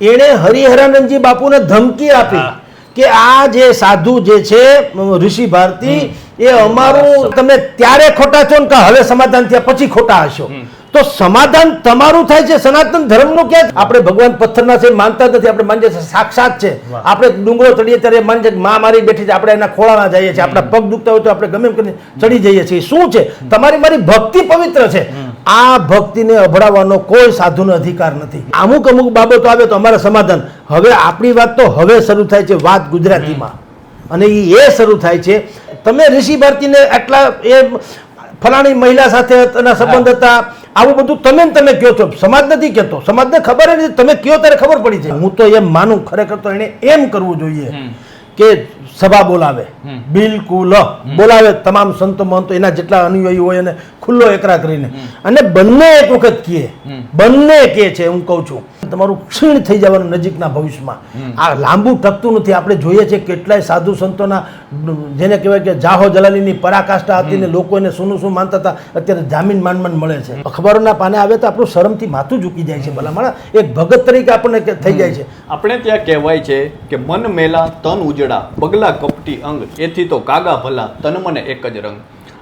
એણે હરિહરાનંદજી બાપુને ધમકી આપી કે આ જે સાધુ જે છે ઋષિ ભારતી એ અમારું તમે ત્યારે ખોટા છો ને કે હવે સમાધાન થયા પછી ખોટા હશો? તો સમાધાન તમારું થાય છે સનાતન ધર્મનું ક્યાં આપણે ભગવાન પથ્થરના છે માનતા નથી આપણે માનીએ છીએ સાક્ષાત છે. આપણે ડુંગરો ચડીએ ત્યારે માનીએ છે માં મારી બેઠી છે આપણે એના ખોળામાં જઈએ છીએ આપણા પગ દુખતા હોય તો આપણે ગમે એમ કરીને ચડી જઈએ છીએ. શું છે? તમારી મારી ભક્તિ પવિત્ર છે. આ ભક્તિને અભડાવવાનો કોઈ સાધુનો અધિકાર નથી. અમુક અમુક બાબતો આવે તો અમારે સમાધાન. હવે આપણી વાત તો હવે શરૂ થાય છે વાત ગુજરાતીમાં. અને એ શરૂ થાય છે. તમે ઋષિ ભારતીને આટલા એ ફલાણી મહિલા સાથે એના સંબંધ હતા આવું બધું તમે તમે કહો છો? સમાજ નથી કહેતો. સમાજને ખબર નથી. તમે કહો ત્યારે ખબર પડી જાય. હું તો એમ માનું ખરેખર તો એને એમ કરવું જોઈએ કે સભા બોલાવે. બિલકુલ. બોલાવે. તમામ સંતો મહંતો એના જેટલા અનુયાયી હોય એને ખુલ્લો એકરા કરીને અને બંને એક વખત કીએ. બંને કે છે હું કહું છું તમારું ક્ષીણ થઈ જવાનું નજીકના ભવિષ્યમાં. આ લાંબુ ટકતું નથી. આપણે જોઈએ છે કેટલાય સાધુ સંતોના જેને કહેવાય કે જાહો જલાલીની પરાકાષ્ઠા હતી ને લોકો એને શું શું માનતા હતા અત્યારે જામીન માંડ મળે છે. અખબારોના પાને આવે તો આપણું શરમથી માથું ઝૂકી જાય છે ભલા માણસ એક ભગત તરીકે આપણને થઈ જાય છે. આપણે ત્યાં કહેવાય છે કે મન મેલા તન ઉજડા પગલા કપટી અંગ એથી તો કાગા ભલા તન મને એક જ રંગ.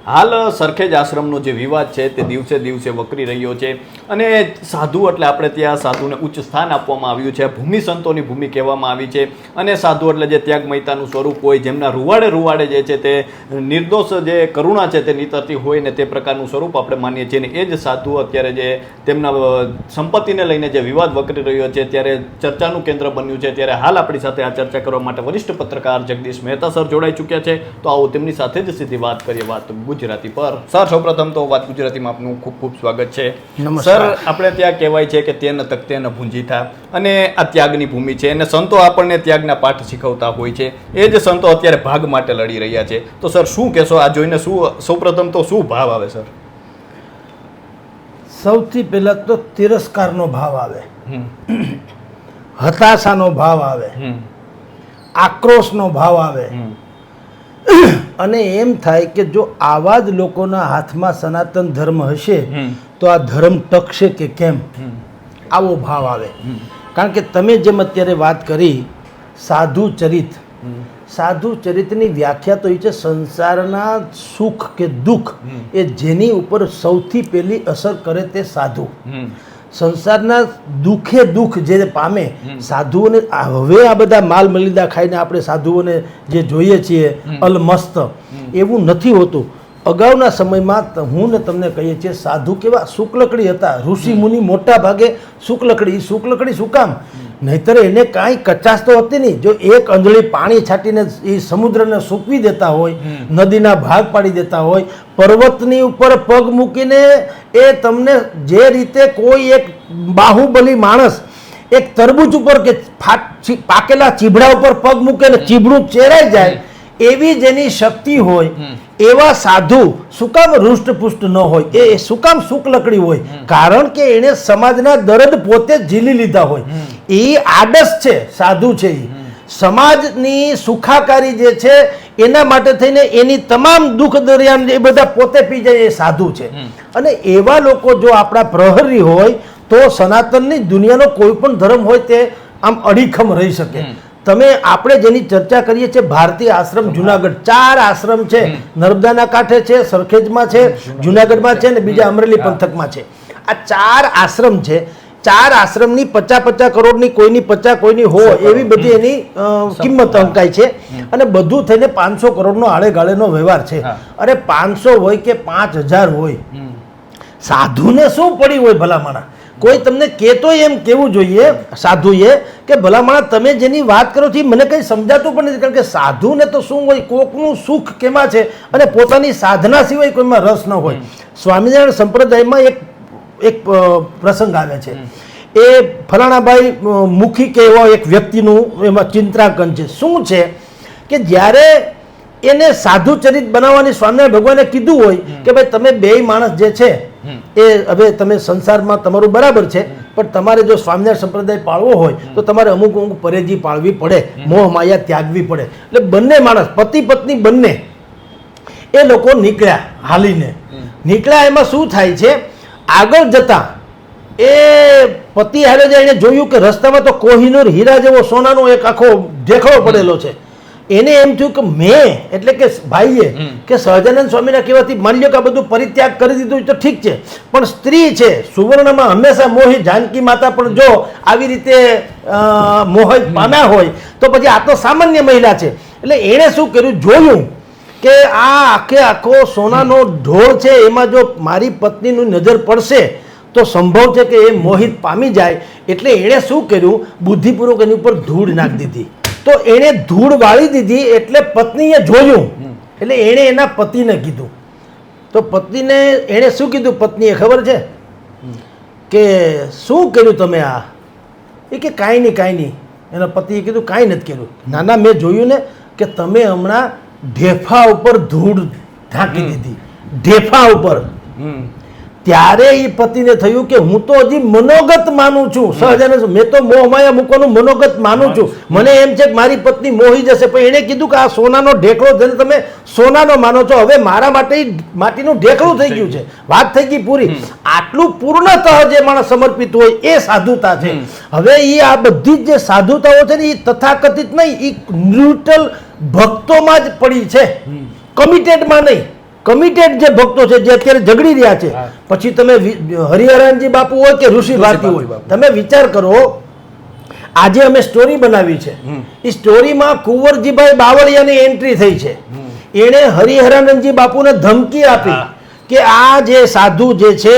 હાલ સરખેજ આશ્રમનો જે વિવાદ છે તે દિવસે દિવસે વકરી રહ્યો છે અને સાધુ એટલે આપણે ત્યાં સાધુને ઉચ્ચ સ્થાન આપવામાં આવ્યું છે. ભૂમિ સંતોની ભૂમિ કહેવામાં આવી છે અને સાધુ એટલે જે ત્યાગ મહિતાનું સ્વરૂપ હોય, જેમના રૂવાડે રૂવાડે જે છે તે નિર્દોષ જે કરુણા છે તે નીતરતી હોય ને તે પ્રકારનું સ્વરૂપ આપણે માનીએ છીએ અને એ જ સાધુ અત્યારે જે તેમના સંપત્તિને લઈને જે વિવાદ વકરી રહ્યો છે, ત્યારે ચર્ચાનું કેન્દ્ર બન્યું છે. ત્યારે હાલ આપણી સાથે આ ચર્ચા કરવા માટે વરિષ્ઠ પત્રકાર જગદીશ મહેતા સર જોડાઈ ચૂક્યા છે. તો આવો તેમની સાથે જ સીધી વાત કરીએ, વાત ગુજરાતી પર. સર સૌપ્રથમ તો વાત ગુજરાતીમાં આપનું ખૂબ ખૂબ સ્વાગત છે. સર આપણે ત્યાં કહેવાય છે કે તેન તકતે ન ભૂંજીથા અને આ ત્યાગની ભૂમિ છે. અને સંતો આપણને ત્યાગના પાઠ શીખવતા હોય છે. એ જ સંતો અત્યારે ભાગ માટે લડી રહ્યા છે. તો સર શું કહેશો? આ જોઈને શું સૌપ્રથમ તો શું ભાવ આવે સર? સૌથી પહેલા તો તિરસ્કારનો ભાવ આવે. હતાશાનો ભાવ આવે. આક્રોશનો ભાવ આવે. અને એમ થાય કે જો આવા જ લોકોના હાથમાં સનાતન ધર્મ હશે તો આ ધર્મ ટકશે કે કેમ? આવો ભાવ આવે. કારણ કે તમે જેમ અત્યારે વાત કરી સાધુ ચરિત સાધુ ચરિત્રની વ્યાખ્યા તો એ છે સંસારના સુખ કે દુઃખ એ જેની ઉપર સૌથી પહેલી અસર કરે તે સાધુ. સંસારના દુઃખે દુઃખ જે પામે સાધુઓને હવે આ બધા માલ મલિદા ખાઈને આપણે સાધુઓને જે જોઈએ છીએ અલમસ્ત એવું નથી હોતું. અગાઉના સમયમાં હું ને તમને કહીએ છીએ સાધુ કેવા શુક્લકડી હતા. ઋષિ મુનિ મોટા ભાગે શુક્લકડી શુક્લકડી શું કામ? નહીતર એને કાંઈ કચાશ તો હતી નહીં. જો એક અંજળી પાણી છાંટીને એ સમુદ્રને સૂકવી દેતા હોય નદીના ભાગ પાડી દેતા હોય પર્વતની ઉપર પગ મૂકીને એ તમને જે રીતે કોઈ એક બાહુબલી માણસ એક તરબૂચ ઉપર કે પાકેલા ચીભડા ઉપર પગ મૂકે ને ચીભડું ચેરાઈ જાય એવી જેની શક્તિ હોય એવા સાધુ શું કામ હૃષ્ટપુષ્ટ ન હોય. એ શું કામ લકડી હોય. કારણ કે એણે સમાજના દરદ પોતે ઝીલી લીધા હોય. એ આડસ છે સાધુ છે એ. સમાજની સુખાકારી જે છે એના માટે થઈને એની તમામ દુઃખ દરમિયાન એ બધા પોતે પી જાય એ સાધુ છે. અને એવા લોકો જો આપણા પ્રહરી હોય તો સનાતનની દુનિયાનો કોઈ પણ ધર્મ હોય તે આમ અડીખમ રહી શકે. તમે આપણે જેની ચર્ચા કરીએ છીએ ભારતીય આશ્રમ જુનાગઢ. ચાર આશ્રમ છે. નર્મદાના કાંઠે છે સરખેજમાં છે જુનાગઢમાં છે ને બીજા અમરેલી પંથકમાં છે. આ ચાર આશ્રમ છે. ચાર આશ્રમની પચાસ પચાસ કરોડની કોઈની પચાસ કોઈની હો એવી બધી એની કિંમત અંકાય છે. અને બધું થઈને પાંચસો કરોડનો આળે ગાળેનો વ્યવહાર છે. અરે પાંચસો હોય કે પાંચ હજાર હોય. સાધુને શું પડી હોય ભલામણા? કોઈ તમને કહેતો એમ કેવું જોઈએ, સાધુએ, કે ભલામણા તમે જેની વાત કરો છો મને કંઈ સમજાતું પણ નથી, કારણ કે સાધુને તો શું હોય, કોકનું સુખ કેમાં છે? અને પોતાની સાધના સિવાય કોઈમાં રસ ન હોય. સ્વામિનારાયણ સંપ્રદાયમાં એક એક પ્રસંગ આવે છે. એ ફલાણાભાઈ મુખી કે એવા એક વ્યક્તિનું એમાં ચિંત્રાંકન છે. શું છે કે જ્યારે એને સાધુ ચરિત બનાવવાની સ્વામિનારાયણ ભગવાને કીધું હોય કે ભાઈ તમે બે માણસ જે છે એ હવે તમે સંસારમાં તમારું બરાબર છે પણ તમારે જો સ્વામિનારાયણ સંપ્રદાય પાળવો હોય તો તમારે અમુક અમુક પરેજી પાળવી પડે મોહ માયા ત્યાગવી પડે. એટલે બંને માણસ પતિ પત્ની બંને એ લોકો નીકળ્યા હાલીને. નીકળ્યા એમાં શું થાય છે આગળ જતા એ પતિ હારે એને જોયું કે રસ્તામાં તો કોહિનૂર હીરા જેવો સોનાનો એક આખો ઢેખડો પડેલો છે. એને એમ થયું કે મેં એટલે કે ભાઈએ કે સહજાનંદ સ્વામીના કહેવાથી માની કે આ બધું પરિત્યાગ કરી દીધું તો ઠીક છે. પણ સ્ત્રી છે સુવર્ણમાં હંમેશા મોહિત જાનકી માતા પણ જો આવી રીતે મોહિત પામ્યા હોય તો પછી આ તો સામાન્ય મહિલા છે. એટલે એણે શું કર્યું? જોયું કે આ આખે આખો સોનાનો ઢોળ છે એમાં જો મારી પત્નીનું નજર પડશે તો સંભવ છે કે એ મોહિત પામી જાય. એટલે એણે શું કર્યું? બુદ્ધિપૂર્વક એની ઉપર ધૂળ નાખી દીધી. તો એણે ધૂળ વાળી દીધી એટલે પત્નીએ જોયું. એટલે એણે એના પતિને કીધું. તો પત્નીને એણે શું કીધું? પત્નીએ ખબર છે? કે શું કર્યું તમે આ? એ કે કાંઈ નહીં કાંઈ નહીં. એના પતિએ કીધું કાંઈ નથી કર્યું. ના ના મેં જોયું ને કે તમે હમણાં ઢેફા ઉપર ધૂળ ઢાંકી દીધી. ઢેફા ઉપર. ત્યારે એ પતિને થયું કે હું તો હજી મનોગત માનું છું. સહજાનંદ મેં તો મોહમાયા મૂકવાનું મનોગત માનું છું. મને એમ છે કે મારી પત્ની મોહી જશે પણ એણે કીધું કે આ સોનાનો ઢેકળો જેને તમે સોનાનો માનો છો હવે મારા માટે માટીનું ઢેકળું થઈ ગયું છે. વાત થઈ ગઈ પૂરી. આટલું પૂર્ણતઃ જે માણસ સમર્પિત હોય એ સાધુતા છે. હવે એ આ બધી જ જે સાધુતાઓ છે ને એ તથાકથિત નહીં એ ન્યુટ્રલ ભક્તોમાં જ પડી છે. કમિટેડમાં નહીં. કમિટેડ જે ભક્તો છે જે અત્યારે ઝઘડી રહ્યા છે પછી તમે હરિહરાનજી બાપુ હોય કે ઋષિ ભારતી હોય તમે વિચાર કરો આજે અમે સ્ટોરી બનાવી છે. એ સ્ટોરીમાં કુંવરજીભાઈ બાવળિયાની એન્ટ્રી થઈ છે. એણે હરિહરાનંદજી બાપુને ધમકી આપી કે આ જે સાધુ જે છે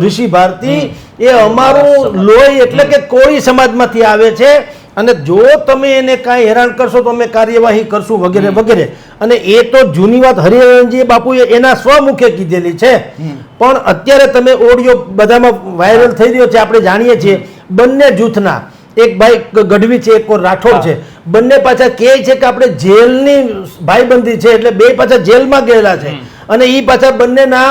ઋષિ ભારતી એ અમારું લોહી એટલે કે કોળી સમાજમાંથી આવે છે. અને જો તમે એને કાંઈ હેરાન કરશો તો અમે કાર્યવાહી કરશું વગેરે વગેરે. અને એ તો જૂની વાત હરિહરનજી બાપુએ એના સ્વમુખે કીધેલી છે. પણ અત્યારે તમે ઓડિયો બધામાં વાયરલ થઈ રહ્યો છે આપણે જાણીએ છીએ. બંને જૂથના એક ભાઈ ગઢવી છે એક રાઠોડ છે. બંને પાછા કહે છે કે આપણે જેલની ભાઈબંધી છે એટલે બે પાછા જેલમાં ગયેલા છે. અને એ પાછા બંનેના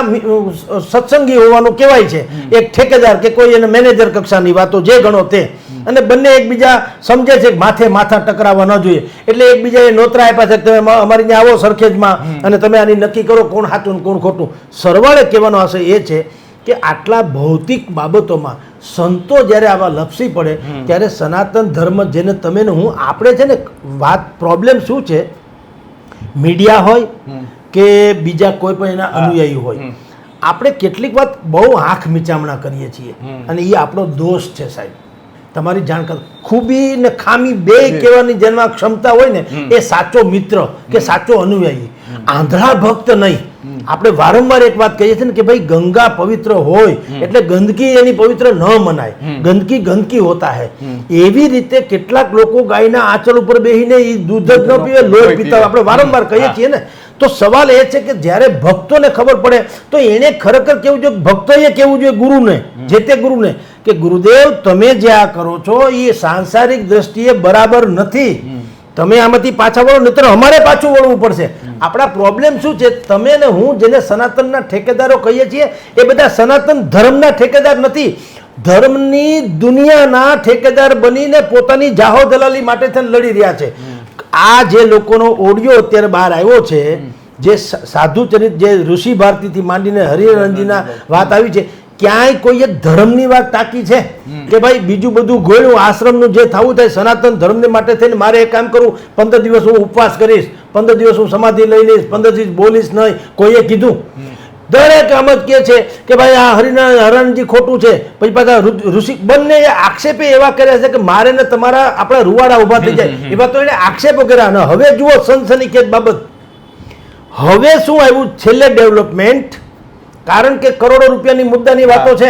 સત્સંગી હોવાનું કહેવાય છે. એક ઠેકેદાર કે કોઈ એને મેનેજર કક્ષાની વાતો જે ગણો તે. અને બંને એકબીજા સમજે છે કે માથે માથા ટકરાવવા ન જોઈએ. એટલે એકબીજાએ નોતરા આપ્યા છે કે તમે અમા- અમારી ત્યાં આવો સરખેજમાં અને તમે આની નક્કી કરો કોણ સાચું કોણ ખોટું. સરવાળે કહેવાનો આશય એ છે કે આટલા ભૌતિક બાબતોમાં સંતો જ્યારે આવા લપસી પડે ત્યારે સનાતન ધર્મ જેને તમે ને હું આપણે છે ને વાત પ્રોબ્લેમ શું છે? મીડિયા હોય કે બીજા કોઈ પણ એના અનુયાયી હોય. આપણે કેટલીક વાત બહુ આંખ મીચામણા કરીએ છીએ. અને એ આપણો દોષ છે સાહેબ. તમારી જાણકાર ખૂબી ને ખામી બે કહેવાની જેમાં ક્ષમતા હોય ને એ સાચો મિત્ર કે સાચો અનુયાયી. આંધળા ભક્ત નહીં. આપણે વારંવાર એક વાત કહીએ છીએ ને કે ભાઈ ગંગા પવિત્ર હોય એટલે ગંદકી એની પવિત્ર ન મનાય. ગંદકી ગંદકી હોતા હે. એવી રીતે કેટલાક લોકો ગાયના આંચળ ઉપર બેહીને એ દૂધ જ ન પીવે લોહી પીતા આપણે વારંવાર કહીએ છીએ ને તો સવાલ એ છે કે જ્યારે ભક્તોને ખબર પડે તો એને ખરેખર કેવું જોઈએ? ભક્તોએ કેવું જોઈએ ગુરુને? જે તે ગુરુને? કે ગુરુદેવ તમે જે આ કરો છો એ સાંસારિક દ્રષ્ટિએ બરાબર નથી. તમે આમાંથી પાછા વળો નહીતર અમારે પાછું વળવું પડશે. આપણા પ્રોબ્લેમ શું છે? તમે ને હું જેને સનાતનના ઠેકેદારો કહીએ છીએ એ બધા સનાતન ધર્મના ઠેકેદાર નથી. ધર્મની દુનિયાના ઠેકેદાર બનીને પોતાની જાહો દલાલી માટે લડી રહ્યા છે. આ જે લોકોનો ઓડિયો અત્યારે બહાર આવ્યો છે જે સાધુ ચરિત જે ઋષિ ભારતીથી માંડીને હરિરંજીના વાત આવી છે ક્યાંય કોઈએ ધર્મની વાત તાકી છે કે ભાઈ બીજું બધું ગોળ્યું આશ્રમનું જે થવું થાય સનાતન ધર્મને માટે થઈને મારે એક કામ કરવું પંદર દિવસ હું ઉપવાસ કરીશ પંદર દિવસ હું સમાધિ લઈ લઈશ પંદર દિવસ બોલીશ નહીં કોઈએ કીધું? દરેક આમ જ કહે છે કે ભાઈ આ હરિના હરણજી ખોટું છે. પછી પાછા ઋષિ બંને આક્ષેપે એવા કર્યા છે કે મારે ને તમારા આપણા રૂવાડા ઊભા થઈ જાય. એવા તો એને આક્ષેપો કર્યા અને હવે જુઓ સનસનીખેજ બાબત. હવે શું આવ્યું? છેલ્લે ડેવલપમેન્ટ. કારણ કે કરોડો રૂપિયાની મુદ્દાની વાતો છે.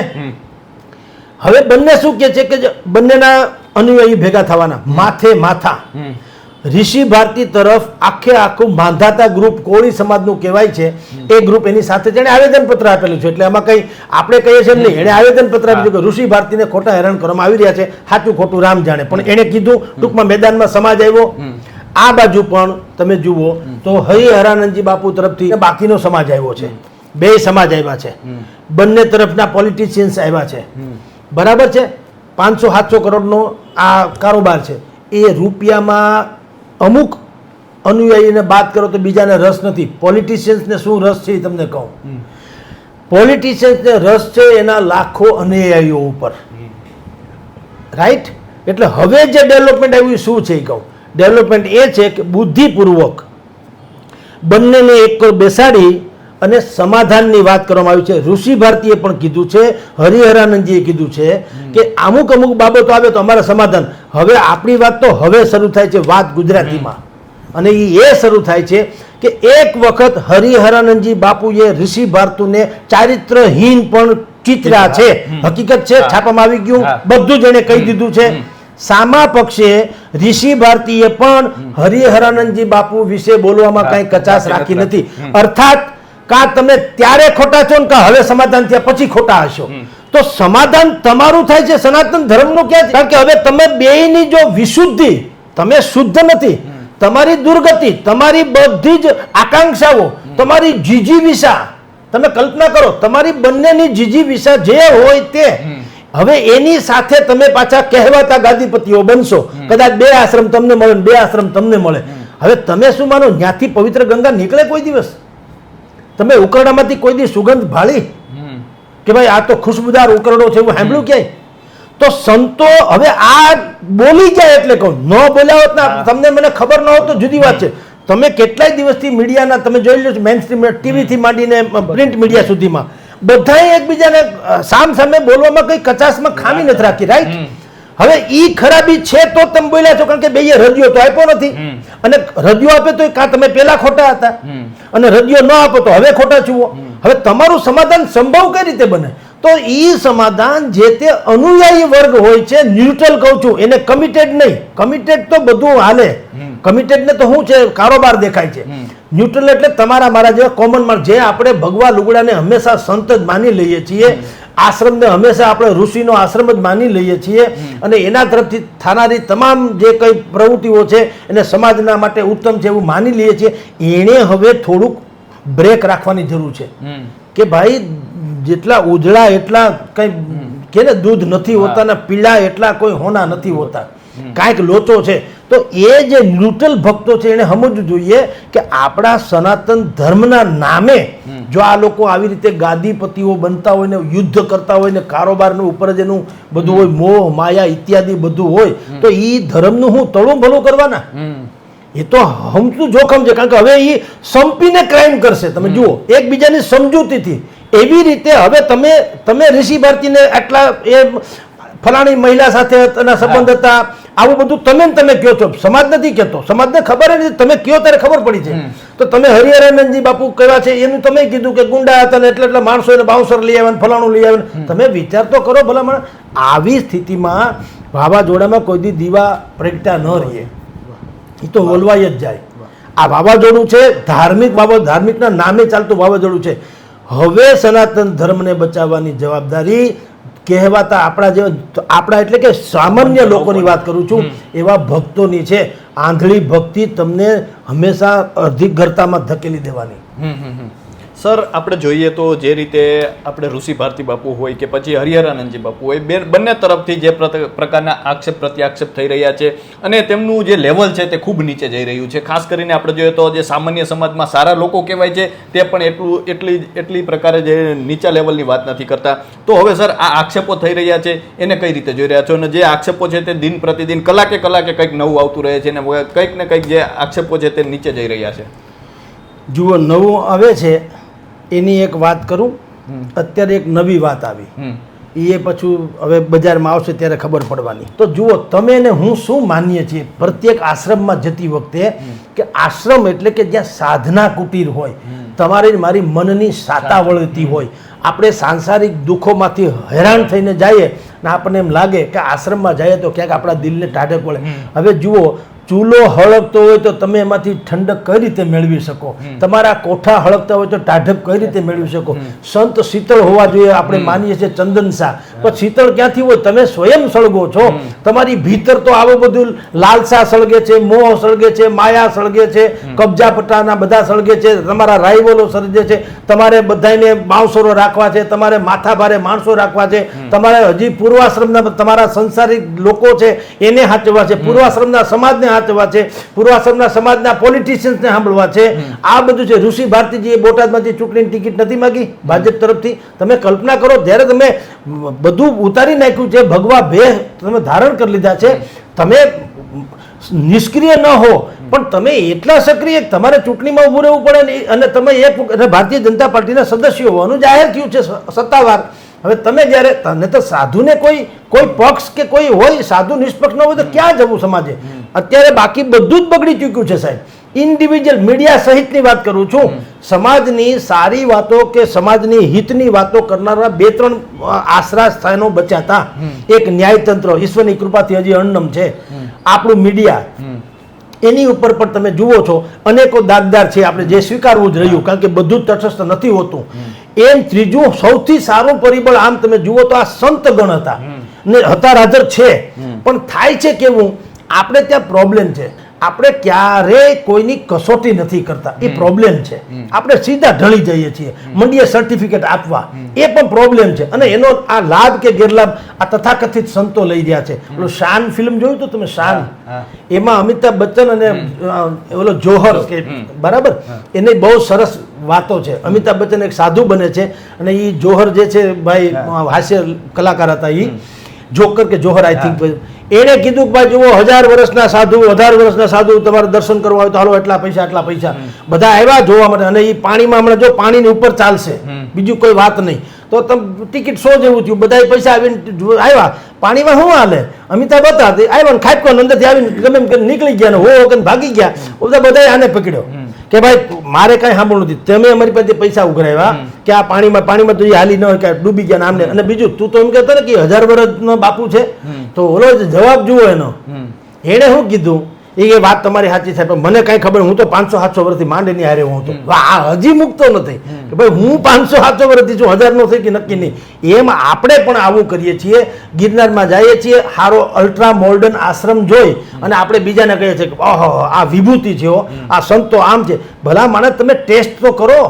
હવે બંને શું કે છે કે બંનેના અનુયાયી ભેગા થવાના. માથે માથા. ઋષિ ભારતી તરફ આખે આખું માંધાતા ગ્રુપ કોળી સમાજનું કહેવાય છે. એ ગ્રુપ એની સાથે જેણે આવેદનપત્ર આપેલું છે. એટલે એમાં કંઈ આપણે કહીએ છીએ નહીં. એણે આવેદનપત્ર આપ્યું કે ઋષિ ભારતીને ખોટા હેરાન કરવામાં આવી રહ્યા છે. સાચું ખોટું રામ જાણે. પણ એણે કીધું ટૂંકમાં મેદાનમાં સમાજ આવ્યો. આ બાજુ પણ તમે જુઓ તો હરિહરાનંદજી બાપુ તરફથી બાકીનો સમાજ આવ્યો છે. બે સમાજ આવ્યા છે. બંને તરફના પોલિટિશિયન્સ આવ્યા છે. બરાબર છે? પાંચસો સાતસો કરોડનો આ કારોબાર છે. એ રૂપિયામાં અમુક અનુયાયીને બાદ કરો તો બીજાને રસ નથી. પોલિટિશિયન્સને શું રસ છે એ તમને કહું. પોલિટિશિયન્સને રસ છે એના લાખો અનુયાયીઓ ઉપર. રાઈટ એટલે હવે જે ડેવલપમેન્ટ આવ્યું શું છે એ કહું. ડેવલપમેન્ટ એ છે કે બુદ્ધિપૂર્વક બંનેને એક બેસાડી અને સમાધાનની વાત કરવામાં આવી છે. ઋષિ ભારતીએ પણ કીધું છે હરિહરાનંદજીએ કીધું છે કે અમુક અમુક બાબતો આવે તો અમારે સમાધાન. હવે આપણી વાત તો હવે શરૂ થાય છે વાત ગુજરાતીમાં. અને એ એ શરૂ થાય છે કે એક વખત હરિહરાનંદજી બાપુએ ઋષિ ભારતુને ચારિત્રહીન પણ ચિત્રા છે. હકીકત છે. છાપામાં આવી ગયું. બધું જ એને કહી દીધું છે. સામા પક્ષે ઋષિ ભારતીએ પણ હરિહરાનંદજી બાપુ વિશે બોલવામાં કઈ કચાશ રાખી. નથી. અર્થાત કા તમે ત્યારે ખોટા છો ને કા હવે સમાધાન થયા પછી ખોટા હશો? તો સમાધાન તમારું થાય છે સનાતન ધર્મનું ક્યાં? કારણ કે હવે તમે બેયની જો વિશુદ્ધિ તમે શુદ્ધ નથી તમારી દુર્ગતિ તમારી બધી જ આકાંક્ષાઓ તમારી જીજીવિષા તમે કલ્પના કરો તમારી બંનેની જીજીવિષા જે હોય તે હવે એની સાથે તમે પાછા કહેવાતા ગાદીપતિઓ બનશો. કદાચ બે આશ્રમ તમને મળે બે આશ્રમ તમને મળે. હવે તમે શું માનો ત્યાંથી પવિત્ર ગંગા નીકળે કોઈ દિવસ? તમે ઉકરડામાંથી કોઈ દી સુગંધ ભાળી? કે ભાઈ આ તો ખુશબુદાર ઉકરડો છે એવું સાંભળ્યું ક્યાંય? તો સંતો હવે આ બોલી જાય એટલે કહું. ન બોલ્યા હોત ને તમને મને ખબર ન હોત તો જુદી વાત છે. તમે કેટલાય દિવસથી મીડિયાના તમે જોઈ લો મેન સ્ટ્રીમ ટીવીથી માંડીને પ્રિન્ટ મીડિયા સુધીમાં. બધાએ એકબીજાને સામ સામે બોલવામાં કંઈ કચાસમાં ખામી નથી રાખી રાઈટ હવે ઈ ખરાબી છે તો તમે બોલ્યા છો કારણ કે બેય રજિયો તો આપ્યો નથી. અને રજ્યો આપે તો કાં તમે પેલા ખોટા હતા? અને રજિયો ન આપો તો હવે ખોટા છુઓ હવે તમારું સમાધાન સંભવ કઈ રીતે બને? તો ઈ સમાધાન જે તે અનુયાયી વર્ગ હોય છે ન્યુટ્રલ કહું છું એને કમિટેડ નહીં. કમિટેડ તો બધું હાલે. કમિટેડ ને તો શું છે કારોબાર દેખાય છે. ન્યુટ્રલ એટલે તમારા મારા જેવા કોમન માણસ. જે આપણે ભગવા લુગડાને હંમેશા સંત જ માની લઈએ છીએ. આશ્રમને હંમેશા આપણે ઋષિનો આશ્રમ જ માની લઈએ છીએ અને એના તરફથી થનારી તમામ જે કંઈ પ્રવૃત્તિઓ છે એને સમાજના માટે ઉત્તમ છે એવું માની લઈએ છીએ. એણે હવે થોડુંક બ્રેક રાખવાની જરૂર છે. કે ભાઈ જેટલા ઉજળા એટલા કઈ કે ને દૂધ નથી હોતા ને પીળા એટલા કોઈ હોના નથી હોતા. કાંઈક લોચો છે. તો એ જે ન્યુટ્રલ ભક્તો છે એને સમજવું જોઈએ કે આપણા સનાતન ધર્મના નામે જો આ લોકો આવી રીતે ગાદીપતિઓ બનતા હોય ને યુદ્ધ કરતા હોય ને કારોબારનું ઉપર જ એનું બધું હોય મોહ માયા ઇત્યાદિ બધું હોય તો એ ધર્મનું હું તળું ભલું કરવાના? એ તો હમતું જોખમ છે કારણ કે હવે એ સંપીને ક્રાઇમ કરશે. તમે જુઓ એકબીજાની સમજૂતીથી. એવી રીતે હવે તમે તમે ઋષિ ભારતીને આટલા એ ફલાણી મહિલા સાથે સંબંધ હતા આવું બધું તમે તમે કહો છો. સમાજ નથી કહેતો. સમાજને ખબર જ તમે કયો ત્યારે ખબર પડી છે તો તમે હરિહરાનંદજી બાપુ કહેવા છે એનું તમે કીધું કે ગુંડા હતા ને એટલે એટલે માણસો એને બાઉન્સર લઈ આવ્યા ફલાણું લઈ આવ્યા તમે વિચાર તો કરો ભલામણ. આવી સ્થિતિમાં વાવાઝોડામાં કોઈ દી દીવા પ્રગટ્યા ન રહીએ. એ તો ઓલવાઈ જ જાય. આ વાવાઝોડું છે ધાર્મિક બાબત ધાર્મિકના નામે ચાલતું વાવાઝોડું છે. હવે સનાતન ધર્મને બચાવવાની જવાબદારી કહેવાતા આપણા જે આપણા એટલે કે સામાન્ય લોકોની વાત કરું છું એવા ભક્તોની છે. આંધળી ભક્તિ તમને હંમેશા અધિઘરતામાં ધકેલી દેવાની. સર, આપણે જોઈએ તો જે રીતે આપણે ઋષિ ભારતી બાપુ હોય કે પછી હરિહરાનંદજી બાપુ હોય, બે બંને તરફથી જે પ્રકારના આક્ષેપ, પ્રત્યાક્ષેપ થઈ રહ્યા છે અને તેમનું જે લેવલ છે તે ખૂબ નીચે જઈ રહ્યું છે. ખાસ કરીને આપણે જોઈએ તો જે સામાન્ય સમાજમાં સારા લોકો કહેવાય છે, તે પણ એટલું, એટલી એટલી પ્રકારે જે નીચા લેવલની વાત નથી કરતા. તો હવે સર, આ આક્ષેપો થઈ રહ્યા છે, એને કઈ રીતે જોઈ રહ્યા છો? અને જે આક્ષેપો છે તે દિન પ્રતિદિન કલાકે કલાકે કંઈક નવું આવતું રહે છે અને કંઈક ને કંઈક જે આક્ષેપો છે તે નીચે જઈ રહ્યા છે. જુઓ, નવું આવે છે એની એક વાત કરું અત્યારે એક નવી વાત આવી. એ પછી હવે બજારમાં આવશે ત્યારે ખબર પડવાની. તો જુઓ તમે ને હું શું માનીએ છીએ? પ્રત્યેક આશ્રમમાં જતી વખતે કે આશ્રમ એટલે કે જ્યાં સાધના કુટીર હોય તમારી મારી મનની સાતા વળતી હોય. આપણે સાંસારિક દુઃખોમાંથી હેરાન થઈને જઈએ ને આપણને એમ લાગે કે આશ્રમમાં જઈએ તો ક્યાંક આપણા દિલને ટાઢક વળે. હવે જુઓ ચૂલો હળગતો હોય તો તમે એમાંથી ઠંડક કઈ રીતે મેળવી શકો? તમારા કોઠા હળગતા હોય તો ટાઢક કઈ રીતે મેળવી શકો? સંત શીતળ હોવા જોઈએ આપણે માનીએ છીએ ચંદન શાહ. પણ શીતળ ક્યાંથી હોય? તમે સ્વયં સળગો છો. તમારી ભીતર તો આવું બધું લાલસા સળગે છે મોહ સળગે છે માયા સળગે છે કબજા પટ્ટાના બધા સળગે છે તમારા રાઈવલો સળગે છે તમારે બધાને બાંસોરો રાખવા છે તમારે માથા ભારે માણસો રાખવા છે તમારે હજી પૂર્વાશ્રમના તમારા સંસારિક લોકો છે એને સાચવવા છે. પૂર્વાશ્રમના સમાજને સાચવવા છે પૂર્વાશ્રમના સમાજના પોલિટિશિયન્સને સાંભળવા છે. આ બધું છે. ઋષિ ભારતીજીએ બોટાદમાંથી ચૂંટણીની ટિકિટ નથી માગી. ભાજપ તરફથી તમે કલ્પના કરો જ્યારે તમે બધું ઉતારી નાખ્યું છે ભગવા ભેહ તમે ધારણ કરી લીધા છે. તમે નિષ્ક્રિય ન હો પણ તમે એટલા સક્રિય તમારે ચૂંટણીમાં ઊભું રહેવું પડે ને અને તમે એક ભારતીય જનતા પાર્ટીના સદસ્ય હોવાનું જાહેર થયું છે સત્તાવાર. હવે તમે જ્યારે તને તો સાધુને કોઈ કોઈ પક્ષ કે કોઈ હોય સાધુ નિષ્પક્ષ ન હોય તો ક્યાં જવું સમાજે? અત્યારે બાકી બધું જ બગડી ચૂક્યું છે સાહેબ. ઇન્ડિવિજ્યુઅલ મીડિયા સહિતની વાત કરું છું. સમાજની સારી વાતો કે સમાજની હિતની વાતો કરનારા બે ત્રણ આશરા સ્થાનો બચ્યા હતા. એક ન્યાયતંત્ર ઈશ્વરની કૃપાથી હજી અન્નમ છે. આપણું મીડિયા એની ઉપર પણ તમે જુઓ છો અનેકો દાગદાર છે આપણે જે સ્વીકારવું જ રહ્યું કારણ કે બધું જ તટસ્થ નથી હોતું. એમ ત્રીજું સૌથી સારું પરિબળ આમ તમે જુઓ તો આ સંત ગણ હતા ને હતા હાજર છે. પણ થાય છે કેવું? આપણે ત્યાં પ્રોબ્લેમ છે. આપણે ક્યારેય કોઈની કસોટી નથી કરતા. એ પ્રોબ્લેમ છે. આપણે સીધા ઢળી જઈએ છીએ. મંડીએ સર્ટિફિકેટ આપવા. એ પણ પ્રોબ્લેમ છે. અને એનો આ લાભ કે ગેરલાભ આ તથાકથિત સંતો લઈ રહ્યા છે. ઓલો શાન ફિલ્મ જોયું તો તમે? શાન. એમાં અમિતાભ બચ્ચન અને ઓલો જોહર કે બરાબર? એની બહુ સરસ વાતો છે. અમિતાભ બચ્ચન એક સાધુ બને છે. અને એ જોહર જે છે ભાઈ હાસ્ય કલાકાર હતા એ જોકર કે જોહર આઈ થિંક એણે કીધું કે ભાઈ જુઓ હજાર વર્ષના સાધુ અઢાર વર્ષના સાધુ તમારે દર્શન કરવા હોય તો હાલો એટલા પૈસા એટલા પૈસા. બધા આવ્યા જોવા માટે. અને એ પાણીમાં હમણાં જો પાણીની ઉપર ચાલશે બીજું કોઈ વાત નહીં. તો તમે ટિકિટ સો જેવું થયું. બધા પૈસા આવીને આવ્યા. પાણીમાં શું હાલે? અમિતાભ હતા આવ્યા ને ખાટકો અંદરથી આવીને ગમે એમ કે નીકળી ગયા ને હો કે ભાગી ગયા. બધા બધા આને પકડ્યો. કે ભાઈ મારે કઈ સાંભળવું નથી. તમે અમારી પાસે પૈસા ઉઘરાવ્યા કે આ પાણીમાં પાણીમાં તો હાલી ન હોય કે ડૂબી ગયા ને અને બીજું તું તો એમ કહેતો ને કે હજાર વર્ષનો બાપુ છે. તો ઓલો જવાબ જુઓ એનો. એણે શું કીધું? એ વાત તમારી સાચી સાહેબ મને કઈ ખબર હું તો પાંચસો સાતસો વર્ષથી માંડીની હારે હું તો આ હજી મુકતો નથી. કે ભાઈ હું પાંચસો સાતસો વર્ષથી છું હજાર નો થઈ કે નક્કી નહીં. એમ આપણે પણ આવું કરીએ છીએ ગિરનારમાં જઈએ છીએ સારો અલ્ટ્રા મોર્ડન આશ્રમ જોઈ અને આપણે બીજાને કહીએ છીએ કે ઓહો આ વિભૂતિ છે આ સંતો આમ છે. ભલા માણસ તમે ટેસ્ટ તો કરો.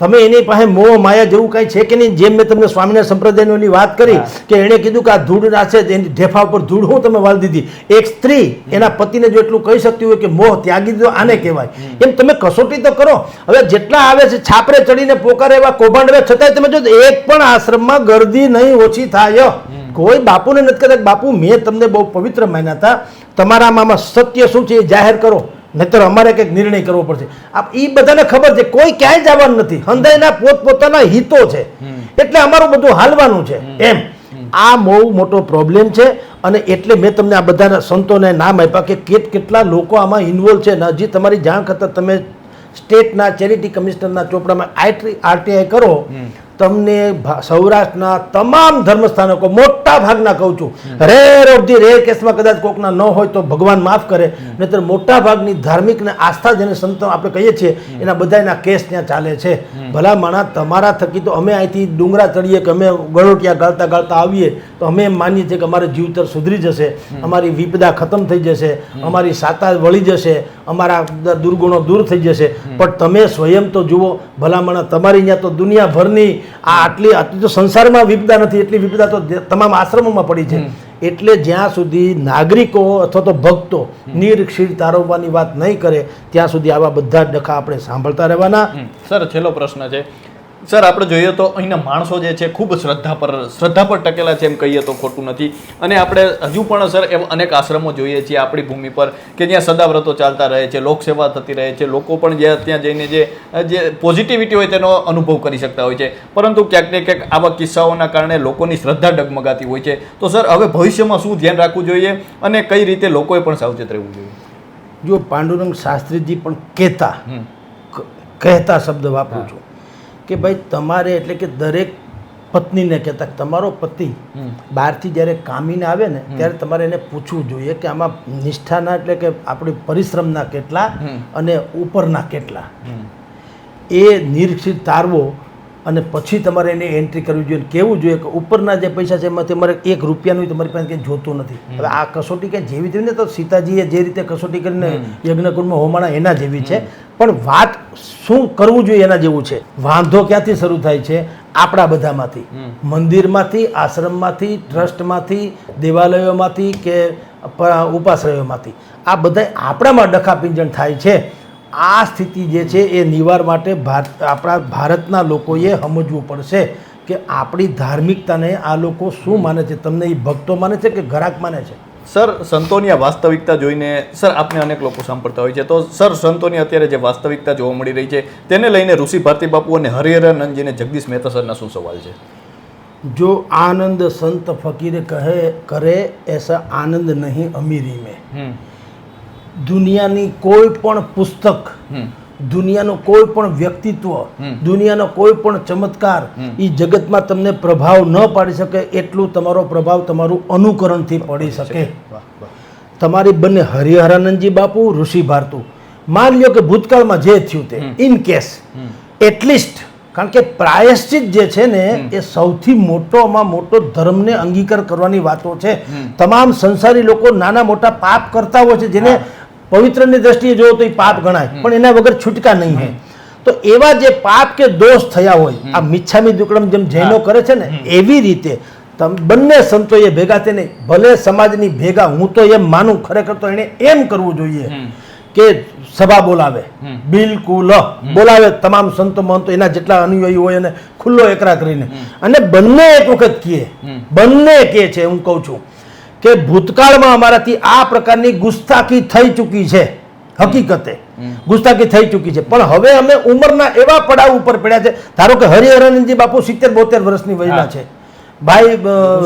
તમે એની પાસે મોહ માયા જેવું કાંઈ છે કે નહીં? જેમ મેં તમને સ્વામિનારાયણ સંપ્રદાયની વાત કરી કે એણે કીધું કે આ ધૂળ નાશે એની ઢેફા ઉપર ધૂળ હું તમે વાળી દીધી. એક સ્ત્રી એના પતિને જો એટલું કહી શકતી હોય કે મોહ ત્યાગી દીધો આને કહેવાય. એમ તમે કસોટી તો કરો. હવે જેટલા આવે છે છાપરે ચડીને પોકારે એવા કૌભાંડ આવે છતાંય તમે જો એક પણ આશ્રમમાં ગરદી નહીં ઓછી થાય. કોઈ બાપુને નથી કહેતા બાપુ મેં તમને બહુ પવિત્ર માન્યા હતા. તમારામાં સત્ય શું છે એ જાહેર કરો. નહીતર અમારે કંઈક નિર્ણય કરવો પડશે. આ એ બધાને ખબર છે કોઈ ક્યાંય જવાનું નથી. હંધાઈના પોતપોતાના હિતો છે. એટલે અમારું બધું હાલવાનું છે. એમ. આ બહુ મોટો પ્રોબ્લેમ છે અને એટલે મેં તમને આ બધાના સંતોને નામ આપ્યા કે કેટ કેટલા લોકો આમાં ઇન્વોલ્વ છે ને હજી તમારી જાણ કરતા તમે સ્ટેટના ચેરિટી કમિશનરના ચોપડામાં આઈટી આરટીઆઈ કરો તમને સૌરાષ્ટ્રના તમામ ધર્મસ્થાનકો મોટા ભાગના કહું છું. રેર ઓફ ધી રેર કેસમાં કદાચ કોકના ન હોય તો ભગવાન માફ કરે. નહીતર મોટા ભાગની ધાર્મિક ને આસ્થા જેને સંતો આપણે કહીએ છીએ, એના બધાના કેસ ત્યાં ચાલે છે. ભલા માણા તમારા થકી તો અમે અહીંથી ડુંગરા ચડીએ કે અમે ગળોટિયા ગાળતા ગાળતા આવીએ, તો અમે એમ માનીએ છીએ કે અમારે જીવતર સુધરી જશે. અમારી વિપદા ખતમ થઈ જશે. અમારી સાતા વળી જશે. અમારા દુર્ગુણો દૂર થઈ જશે. પણ તમે સ્વયં તો જુઓ ભલામણા તમારી અહીંયા તો દુનિયાભરની આ આટલી આટલી તો સંસારમાં વિપદા નથી એટલી વિપદા તો તમામ આશ્રમોમાં પડી છે. એટલે જ્યાં સુધી નાગરિકો અથવા તો ભક્તો નિરક્ષીર તારવવાની વાત નહીં કરે ત્યાં સુધી આવા બધા જ ડખા આપણે સાંભળતા રહેવાના. સર છેલ્લો પ્રશ્ન છે. સર આપણે જોઈએ તો અહીંના માણસો જે છે ખૂબ શ્રદ્ધા પર શ્રદ્ધા પર ટકેલા છે એમ કહીએ તો ખોટું નથી. અને આપણે હજુ પણ સર એવા અનેક આશ્રમો જોઈએ છીએ આપણી ભૂમિ પર કે જ્યાં સદાવ્રતો ચાલતા રહે છે લોકસેવા થતી રહે છે. લોકો પણ જ્યાં ત્યાં જઈને જે જે પોઝિટિવિટી હોય તેનો અનુભવ કરી શકતા હોય છે. પરંતુ ક્યાંક ને ક્યાંક આવા કિસ્સાઓના કારણે લોકોની શ્રદ્ધા ડગમગાતી હોય છે. તો સર હવે ભવિષ્યમાં શું ધ્યાન રાખવું જોઈએ અને કઈ રીતે લોકોએ પણ સાવચેત રહેવું જોઈએ? જો પાંડુરંગ શાસ્ત્રીજી પણ કહેતા. કહેતા શબ્દ વાપરું છું. કે ભાઈ તમારે એટલે કે દરેક પત્નીને કહેતા કે તમારો પતિ. બહારથી જ્યારે કામીને આવે ને ત્યારે તમારે એને પૂછવું જોઈએ કે આમાં નિષ્ઠાના એટલે કે આપણી પરિશ્રમના કેટલા અને ઉપરના કેટલા. એ નિરીક્ષિત તારવો અને પછી તમારે એને એન્ટ્રી કરવી જોઈએ. કેવું જોઈએ કે ઉપરના જે પૈસા છે એમાં તમારે એક રૂપિયાનું તમારી પાસે કંઈ જોતું નથી. હવે આ કસોટી કંઈ જેવી તેવી ને તો સીતાજીએ જે રીતે કસોટી કરીને યજ્ઞકુંડમાં હોમાણા એના જેવી છે. પણ વાત શું કરવું જોઈએ એના જેવું છે? વાંધો ક્યાંથી શરૂ થાય છે? આપણા બધામાંથી. મંદિરમાંથી આશ્રમમાંથી ટ્રસ્ટમાંથી દેવાલયોમાંથી કે ઉપાશ્રયોમાંથી. આ બધા આપણામાં ડખાપિંજણ થાય છે. આ સ્થિતિ જે છે એ નિવાર માટે ભારત આપણા ભારતના લોકોએ સમજવું પડશે કે આપણી ધાર્મિકતાને આ લોકો શું માને છે? તમને એ ભક્તો માને છે કે ઘરાક માને છે? સર સંતોની આ વાસ્તવિકતા જોઈને સર આપને અનેક લોકો સાંભળતા હોય છે. તો સર સંતોની અત્યારે જે વાસ્તવિકતા જોવા મળી રહી છે તેને લઈને ઋષિ ભારતી બાપુ અને હરિહરાનંદજીને જગદીશ મહેતા સરના શું સવાલ છે? જો આનંદ સંત ફકીરે કહે કરે એસા આનંદ નહીં અમીરી મેં દુનિયાની કોઈ પણ પુસ્તક દુનિયાનો કોઈ પણ વ્યક્તિત્વ દુનિયાનો કોઈ પણ ચમત્કાર એ જગતમાં તમને પ્રભાવ ન પાડી શકે એટલું તમારો પ્રભાવ તમારું અનુકરણથી પડી શકે. તમારી બંને હરિહરાનંદજી બાપુ ઋષિ ભારતુ. માન લ્યો કે ભૂતકાળમાં જે થયું તે ઇન કેસ એટલીસ્ટ કારણ કે પ્રાયશ્ચિત જે છે ને એ સૌથી મોટોમાં મોટો ધર્મને અંગીકાર કરવાની વાતો છે. તમામ સંસારી લોકો નાના મોટા પાપ કરતા હોય છે જેને પવિત્રની દ્રષ્ટિએ જોવો તો એ પાપ ગણાય પણ એના વગર છૂટકા નહીં હે તો એવા જે પાપ કે દોષ થયા હોય આ મિચ્છામી દુકડમ જેમ જૈનો કરે છે ને એવી રીતે બંને સંતોએ ભેગા થઈને ભલે સમાજની ભેગા હું તો એમ માનું ખરેખર તો એણે એમ કરવું જોઈએ કે સભા બોલાવે. બિલકુલ. બોલાવે તમામ સંતો મહંતો એના જેટલા અનુયાયી હોય એને ખુલ્લો એકરા કરીને. અને બંને એક વખત કહે બંને કહે છે હું કહું છું. કે ભૂતકાળમાં અમારાથી આ પ્રકારની ગુસ્તાખી થઈ ચૂકી છે. હકીકતે. ગુસ્તાખી થઈ ચૂકી છે. પણ હવે અમે ઉંમરના એવા પડાવ ઉપર પડ્યા છે. ધારો કે હરિહરાનંદજી બાપુ સિત્તેર બોતેર વર્ષની વયના છે. ભાઈ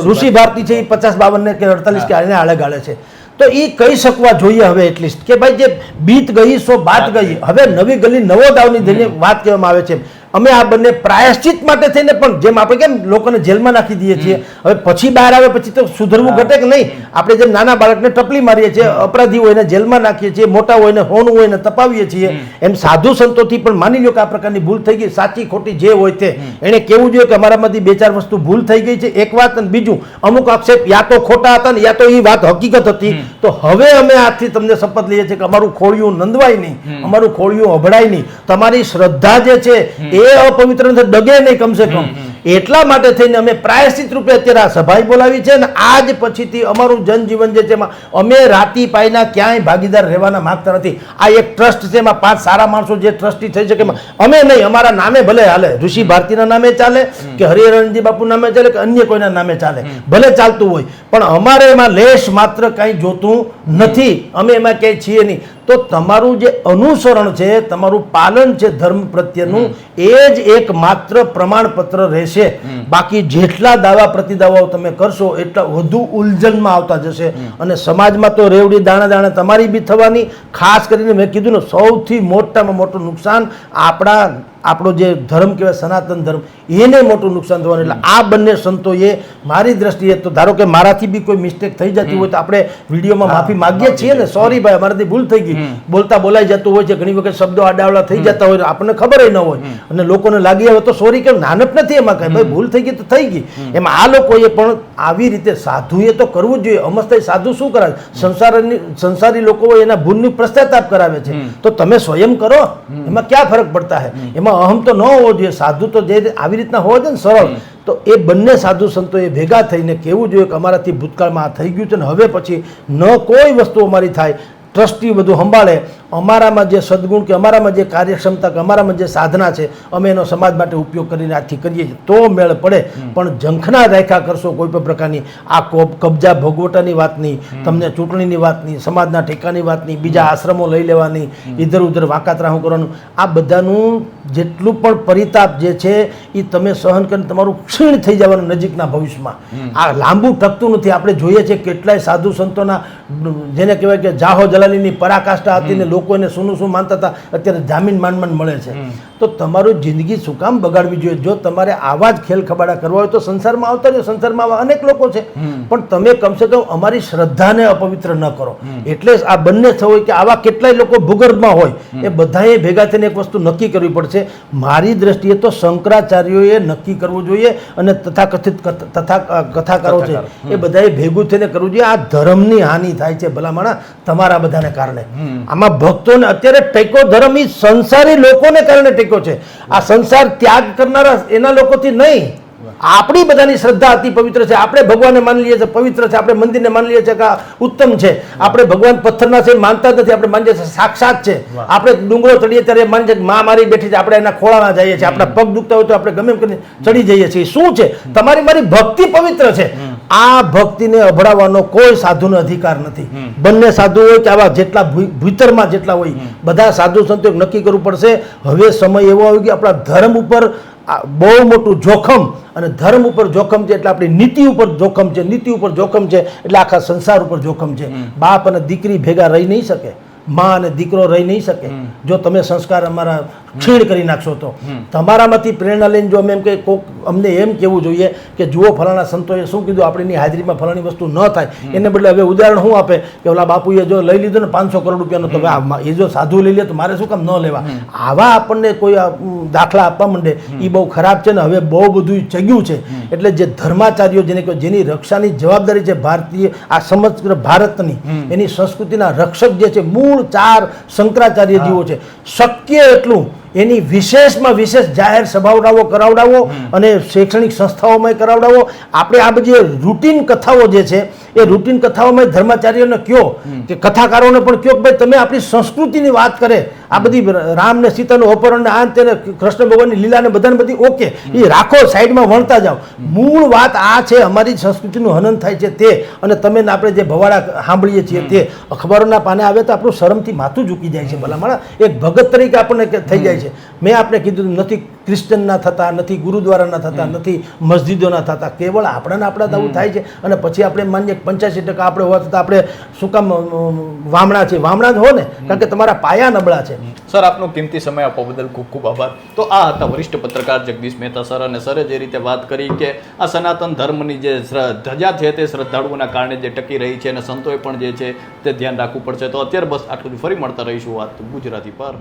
ઋષિ ભારતી છે એ પચાસ બાવન ને કે અડતાલીસ કે આને આળે ગાળે છે. તો એ કહી શકવા જોઈએ હવે એટલીસ્ટ કે ભાઈ જે બીત ગઈ સો બાત ગઈ. હવે નવી ગલી નવો દાવની વાત કહેવામાં આવે છે અમે આ બંને પ્રાયશ્ચિત માટે થઈને પણ જેમ આપણે કેમ લોકોને જેલમાં નાખી દઈએ છીએ હવે પછી બહાર આવે પછી તો સુધરવું ઘટે કે નહીં? આપણે જેમ નાના બાળકને ટપલી મારીએ છીએ અપરાધી હોય એને જેલમાં નાખીએ છીએ મોટા હોય ને હોનું હોય ને તપાવીએ છીએ એમ સાધુ સંતોથી પણ માની લો કે આ પ્રકારની ભૂલ થઈ ગઈ સાચી ખોટી જે હોય તે. એને કેવું જોઈએ કે અમારામાંથી બે ચાર વસ્તુ ભૂલ થઈ ગઈ છે એક વાત અને બીજું અમુક આક્ષેપ યા તો ખોટા હતા ને યા તો એ વાત હકીકત હતી. તો હવે અમે આજથી તમને શપથ લઈએ છીએ કે અમારું ખોળિયું નંદવાય નહીં અમારું ખોળિયું અભડાય નહીં. તમારી શ્રદ્ધા જે છે એ અપવિત્ર ડગે નહીં કમસે કમ. એટલા માટે થઈને અમે પ્રાયશ્ચિત રૂપે અત્યારે આ સભાઈ બોલાવી છે ને આજ પછીથી અમારું જનજીવન જે છે એમાં અમે રાતી પાઈના ક્યાંય ભાગીદાર રહેવાના માગતા નથી. આ એક ટ્રસ્ટ છે એમાં પાંચ સારા માણસો જે ટ્રસ્ટી થઈ શકે એમાં અમે નહીં અમારા નામે ભલે હાલે. ઋષિ ભારતીના નામે ચાલે કે હરિહરણજી બાપુ નામે ચાલે કે અન્ય કોઈના નામે ચાલે. ભલે ચાલતું હોય પણ અમારે એમાં લેશ માત્ર કાંઈ જોતું નથી. અમે એમાં ક્યાંય છીએ નહીં. તો તમારું જે અનુસરણ છે તમારું પાલન છે ધર્મ પ્રત્યેનું એ જ એક માત્ર પ્રમાણપત્ર રહેશે. બાકી જેટલા દાવા પ્રતિદાવાઓ તમે કરશો એટલા વધુ ઉલઝનમાં આવતા જશે. અને સમાજમાં તો રેવડી દાણા દાણા તમારી બી થવાની. ખાસ કરીને મેં કીધું ને સૌથી મોટામાં મોટું નુકસાન આપણા આપણો જે ધર્મ કહેવાય સનાતન ધર્મ એને મોટું નુકસાન થવાનું. એટલે આ બંને સંતોએ મારી દ્રષ્ટિએ તો ધારો કે મારાથી બી કોઈ મિસ્ટેક થઈ જતી હોય તો આપણે વિડીયોમાં માફી માગીએ છીએ ને. સોરી ભાઈ અમારાથી ભૂલ થઈ ગઈ. બોલતા બોલાઈ જતું હોય છે ઘણી વખત શબ્દો આડાવડા થઈ જતા હોય આપણને ખબર ન હોય. અને લોકોને લાગી આવે તો સોરી કેમ? નાનપ નથી એમાં કઈ. ભાઈ ભૂલ થઈ ગઈ તો થઈ ગઈ. એમાં આ લોકોએ પણ આવી રીતે સાધુએ તો કરવું જ જોઈએ. અમસ્તા સાધુ શું કરાવે? સંસારની સંસારી લોકો એના ભૂલની પશ્ચાતાપ કરાવે છે. તો તમે સ્વયં કરો. એમાં ક્યાં ફરક પડતા હે? એમાં અહમ તો ન હોવો જોઈએ સાધુ તો જે આવી રીતના હોવો જોઈએ ને સરળ તો એ બંને સાધુ સંતોએ ભેગા થઈને કહેવું જોઈએ કે અમારાથી ભૂતકાળમાં આ થઈ ગયું છે ને હવે પછી ન કોઈ વસ્તુ અમારી થાય ટ્રસ્ટી બધું સંભાળે અમારામાં જે સદગુણ કે અમારામાં જે કાર્યક્ષમતા કે અમારામાં જે સાધના છે અમે એનો સમાજ માટે ઉપયોગ કરીને આથી કરીએ છીએ. તો મેળ પડે. પણ ઝંખના રાખ્યા કરશો કોઈ પણ પ્રકારની આ કબજા ભોગવટાની નહીં. તમને ચૂંટણીની વાત નહીં સમાજના ઠેકાની વાત નહીં બીજા આશ્રમો લઈ લેવાની ઇધર ઉધર વાકાતરાહું કરવાનું આ બધાનું જેટલું પણ પરિતાપ જે છે એ તમે સહન કરીને તમારું ક્ષીણ થઈ જવાનું નજીકના ભવિષ્યમાં. આ લાંબુ ટકતું નથી. આપણે જોઈએ છીએ કેટલાય સાધુ સંતોના જેને કહેવાય કે જાહો જલાલીની પરાકાષ્ઠા હતી ને લોકો એને શું શું માનતા હતા? અત્યારે જામીન માંડ મળે છે. તો તમારું જિંદગી શું કામ બગાડવી જોઈએ? જો તમારે આવા જ ખેલ ખબાડા કરવા હોય તો સંસારમાં આવતા જ સંસારમાં આવા અનેક લોકો છે. પણ તમે કમસે કમ અમારી શ્રદ્ધાને અપવિત્ર ન કરો. એટલે આ બંને થવું કે આવા કેટલાય લોકો ભૂગર્ભમાં હોય એ બધાએ ભેગા થઈને એક વસ્તુ નક્કી કરવી પડશે. મારી દ્રષ્ટિએ તો શંકરાચાર્યોએ નક્કી કરવું જોઈએ અને તથાકથિત કથ- તથા કથાકારો છે એ બધાએ ભેગું થઈને કરવું જોઈએ. આ ધર્મની હાનિ થાય છે ભલામણા તમારા બધાને કારણે. આમાં ભક્તોને અત્યારે ટેકો ધર્મ એ સંસારી લોકોને કારણે ટેકો છે. આ સંસાર ત્યાગ કરનારા એના લોકોથી નહીં. આપણી બધાની શ્રદ્ધા અતિ પવિત્ર છે. આપણે ભગવાનને માની લઈએ છીએ પવિત્ર છે. આપણે મંદિરને માની લઈએ છીએ કે ઉત્તમ છે. આપણે ભગવાન પથ્થરના છે માનતા નથી. આપણે માનીએ છીએ સાક્ષાત છે. આપણે ડુંગરો ચડીએ ત્યારે માનીએ છીએ મા મારી બેઠી છે. આપણે એના ખોળામાં જઈએ છીએ. આપણા પગ દુખતા હોય તો આપણે ગમે એમ કરીને ચડી જઈએ છીએ. શું છે? તમારી મારી ભક્તિ પવિત્ર છે. આ ભક્તિને અભડાવવાનો કોઈ સાધુનો અધિકાર નથી. બંને સાધુ હોય કે આવા જેટલા ભીતરમાં જેટલા હોય બધા સાધુ સંતો નક્કી કરવું પડશે હવે સમય એવો આવ્યો કે આપણા ધર્મ ઉપર બહુ મોટું જોખમ અને ધર્મ ઉપર જોખમ છે એટલે આપણી નીતિ ઉપર જોખમ છે નીતિ ઉપર જોખમ છે એટલે આખા સંસાર ઉપર જોખમ છે. બાપ અને દીકરી ભેગા રહી નહીં શકે માં અને દીકરો રહી નહીં શકે. જો તમે સંસ્કાર અમારા ક્ષીણ કરી નાખશો તો. તમારામાંથી પ્રેરણા લઈને જો અમે એમ કે કોક અમને એમ કહેવું જોઈએ કે જુઓ ફલાણા સંતોએ શું કીધું? આપણીની હાજરીમાં ફલાણી વસ્તુ ન થાય. એને બદલે હવે ઉદાહરણ શું આપે કે ઓલા બાપુએ જો લઈ લીધું ને પાંચસો કરોડ રૂપિયાનો તો એ જો સાધુ લઈ લે તો મારે શું કામ ન લેવા? આવા આપણને કોઈ દાખલા આપવા માંડે એ બહુ ખરાબ છે ને હવે બહુ બધું ચગ્યું છે. એટલે જે ધર્માચાર્યો જેને કહો જેની રક્ષાની જવાબદારી છે ભારતીય આ સમગ્ર ભારતની એની સંસ્કૃતિના રક્ષક જે છે મૂળ ચાર શંકરાચાર્ય જીવો છે. શક્ય એટલું એની વિશેષમાં વિશેષ જાહેર સભાવડાઓ કરાવડાવો અને શૈક્ષણિક સંસ્થાઓમાં કરાવડાવો. આપણે આ બધી રૂટીન કથાઓ જે છે એ રૂટીન કથાઓમાં ધર્માચાર્યોને કયો કે કથાકારોને પણ કયો કે ભાઈ તમે આપણી સંસ્કૃતિની વાત કરે. આ બધી રામ ને સીતાનું અપહરણ ને આ તેને કૃષ્ણ ભગવાનની લીલા ને બધાને બધી ઓકે. એ રાખો, સાઈડમાં વણતા જાઓ. મૂળ વાત આ છે, અમારી સંસ્કૃતિનું હનન થાય છે તે. અને તમે આપણે જે ભવાડા સાંભળીએ છીએ તે અખબારોના પાને આવે તો આપણું શરમથી માથું ઝૂકી જાય છે ભલામણા. એક ભગત તરીકે આપણને થઈ જાય છે. મેં આપણે કીધું નથી ક્રિશ્ચનના થતા નથી ગુરુદ્વારાના થતા નથી મસ્જિદોના થતા. કેવળ આપણાને આપણા આવું થાય છે. અને પછી આપણે માનીએ પંચ્યાસી ટકા આપણે હોવા છતાં આપણે શું કામ વામણા છે. વામણા જ હો ને. કારણ કે તમારા પાયા નબળા છે. સર આપનો કિંમતી સમય આપવા બદલ ખૂબ ખૂબ આભાર. તો આ હતા વરિષ્ઠ પત્રકાર જગદીશ મહેતા સર અને સરે જે રીતે વાત કરી કે આ સનાતન ધર્મની જે ધજા છે તે શ્રદ્ધાળુઓના કારણે જે ટકી રહી છે અને સંતોએ પણ જે છે તે ધ્યાન રાખવું પડશે. તો અત્યારે બસ આટલું જ. ફરી મળતા રહીશું વાત ગુજરાતી પર.